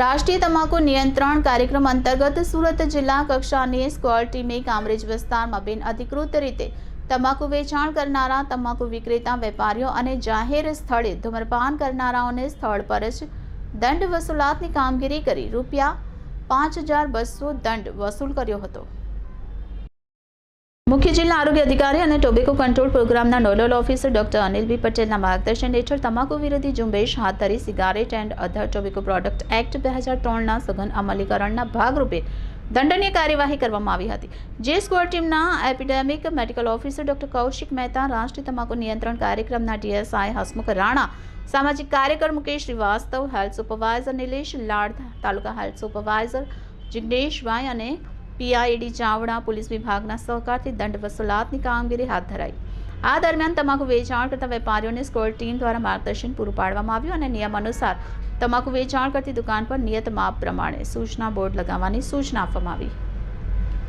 રાષ્ટ્રીય તમાકુ નિયંત્રણ કાર્યક્રમ અંતર્ગત સુરત જિલ્લા કક્ષાની સ્ક્વોડ ટીમે કામરેજ વિસ્તારમાં બિન અધિકૃત રીતે તમાકુ વેચાણ કરનારા, તમાકુ વિક્રેતા, વેપારીઓ અને જાહેર સ્થળે ધૂમ્રપાન કરનારાઓને સ્થળ પર જ દંડ વસૂલાતની કામગીરી કરી રૂપિયા પાંચ હજાર બસો દંડ વસૂલ કર્યો હતો. મુખ્ય જિલ્લા આરોગ્ય અધિકારી અને ટોબેકો કંટ્રોલ પ્રોગ્રામના નોડલ ઓફિસર ડોક્ટર અનિલ પટેલના માર્ગદર્શન હેઠળ તમાકુ વિરોધી ઝુંબેશ, હાથ ધરી cigarette and other tobacco product act બે હજાર ત્રણના સઘન અમલીકરણના ભાગરૂપે દંડનીય કાર્યવાહી કરવામાં આવી હતી. જે સ્ક્વોડ ટીમના epidemic medical officer doctor Kaushik Mehta, રાષ્ટ્રીય તમાકુ નિયંત્રણ કાર્યક્રમના ડીએસઆઈ હસમુખ રાણા, સામાજિક કાર્યકર Mukesh Shrivastava, health supervisor Nilesh Lad, taluka health supervisor જિગ્નેશભાઈ અને પીઆઈડી ચાવડા પોલીસ વિભાગના સહકારથી દંડ વસૂલાતની કામગીરી હાથ ધરાઈ. આ દરમિયાન તમાકુ વેચાણ કરતા વેપારીઓને સ્કોર ટીમ દ્વારા માર્ગદર્શન પૂરું પાડવામાં આવ્યું અને નિયમ અનુસાર તમાકુ વેચાણ કરતી દુકાન પર નિયત માપ પ્રમાણે સૂચના બોર્ડ લગાવવાની સૂચના આપવામાં આવી.